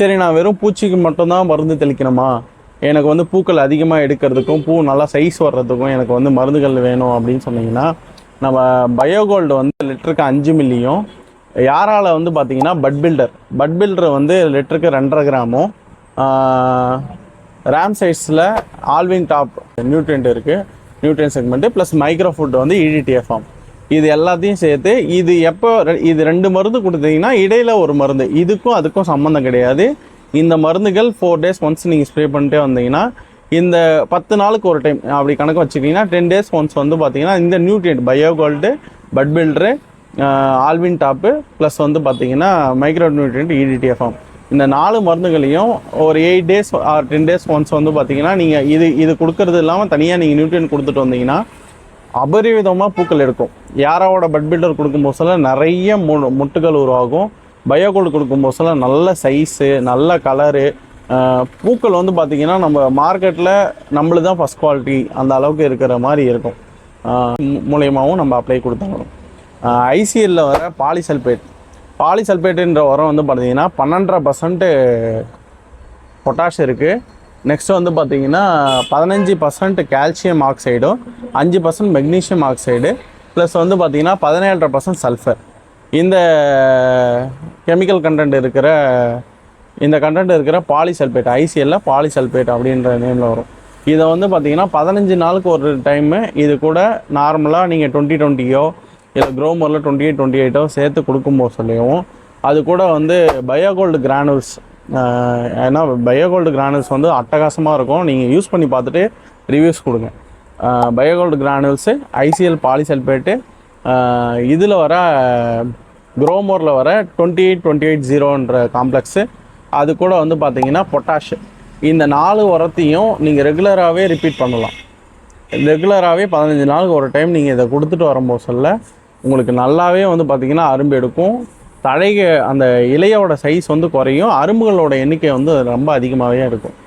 சரி நான் வெறும் பூச்சிக்கு மட்டும்தான் மருந்து தெளிக்கணுமா? எனக்கு வந்து பூக்கள் அதிகமாக எடுக்கிறதுக்கும் பூ நல்லா சைஸ் வர்றதுக்கும் எனக்கு வந்து மருந்துகள் வேணும் அப்படின்னு சொன்னீங்கன்னா நம்ம பயோகோல்டு வந்து லிட்டருக்கு அஞ்சு மில்லியும் யாரால் வந்து பார்த்தீங்கன்னா பட் பில்டர். பட் பில்டர் வந்து லிட்டருக்கு ரெண்டரை கிராமும் ரேம் சைஸில் ஆல்வின் டாப் நியூட்ரியன்ட் இருக்குது nutrient segment plus micro food வந்து இடிடிஎஃப் ஆம் இது எல்லாத்தையும் சேர்த்து இது எப்போ இது ரெண்டு மருந்து கொடுத்தீங்கன்னா இடையில் ஒரு மருந்து. இதுக்கும் அதுக்கும் சம்மந்தம் கிடையாது. இந்த மருந்துகள் ஃபோர் டேஸ் ஒன்ஸ் நீங்கள் ஸ்ப்ரே பண்ணிட்டே வந்தீங்கன்னா இந்த பத்து நாளுக்கு ஒரு டைம் அப்படி கணக்கு வச்சுக்கிட்டிங்கன்னா டென் டேஸ் ஒன்ஸ் வந்து பார்த்தீங்கன்னா இந்த nutrient biogold bud builder Allwin top plus வந்து பார்த்தீங்கன்னா மைக்ரோ நியூட்ரியன்ட் இடிடிஎஃப்எம் இந்த நாலு மருந்துகளையும் ஒரு eight days or ten days once வந்து பார்த்தீங்கன்னா நீங்கள் இது இது கொடுக்கறது இல்லாமல் தனியாக நீங்கள் நியூட்ரியன் கொடுத்துட்டு வந்தீங்கன்னா அபரிவிதமாக பூக்கள் எடுக்கும். யாராவோட பட் பில்டர் கொடுக்கும்போது சொல்ல நிறைய மு முட்டுகள் உருவாகும். பயோகோல்டு கொடுக்கும்போது சொல்ல நல்ல சைஸு நல்ல கலரு பூக்கள் வந்து பார்த்திங்கன்னா நம்ம மார்க்கெட்டில் நம்மளு தான் ஃபஸ்ட் குவாலிட்டி அந்த அளவுக்கு இருக்கிற மாதிரி இருக்கும். மூலியமாகவும் நம்ம அப்ளை கொடுத்தாங்கணும் ஐசிஎல்ல வர பாலிசல்பேட் பாலிசல்பேட்டுன்ற உரம் வந்து பார்த்தீங்கன்னா பன்னெண்டரை பர்சன்ட்டு பொட்டாஷ் இருக்குது நெக்ஸ்ட் வந்து பார்த்தீங்கன்னா பதினஞ்சு பர்சன்ட் கால்சியம் ஆக்சைடும் அஞ்சு பர்சன்ட் மெக்னீஷியம் ஆக்சைடு ப்ளஸ் வந்து பார்த்தீங்கன்னா பதினேழரை பர்சன்ட் சல்ஃபர் இந்த கெமிக்கல் கண்டென்ட் இருக்கிற இந்த கண்டென்ட் இருக்கிற பாலிசல்பேட் ஐசிஎல்ல பாலிசல்பேட் அப்படின்ற நேமில் வரும். இதை வந்து பார்த்தீங்கன்னா பதினஞ்சு நாளுக்கு ஒரு டைமு இது கூட நார்மலாக நீங்கள் டுவெண்ட்டி டுவெண்ட்டியோ இல்லை க்ரோமரில் டுவெண்ட்டி எயிட் டுவெண்ட்டி எயிட்டோ சேர்த்து கொடுக்கும்போது சொல்லியும் அது கூட வந்து பயோகோல்டு கிரானுல்ஸ் ஏன்னா பயோகோல்டு கிரானுல்ஸ் வந்து அட்டகாசமாக இருக்கும். நீங்கள் யூஸ் பண்ணி பார்த்துட்டு ரிவ்யூஸ் கொடுங்க. பயோகோல்டு கிரானுல்ஸு ஐசிஎல் பாலிசல்பேட்டு இதில் வர குரோமோரில் வர டுவெண்ட்டி எயிட் டுவெண்ட்டி எயிட் ஜீரோன்ற காம்ப்ளெக்ஸு அது கூட வந்து பார்த்தீங்கன்னா பொட்டாஷ் இந்த நாலு உரத்தையும் நீங்கள் ரெகுலராகவே ரிப்பீட் பண்ணலாம். ரெகுலராகவே பதினஞ்சு நாளுக்கு ஒரு டைம் நீங்கள் இதை கொடுத்துட்டு வரும்போது சொல்ல உங்களுக்கு நல்லாவே வந்து பார்த்திங்கன்னா அரும்பு எடுக்கும். தழைக அந்த இலையோட சைஸ் வந்து குறையும். அரும்புகளோட எண்ணிக்கை வந்து ரொம்ப அதிகமாகவே இருக்கும்.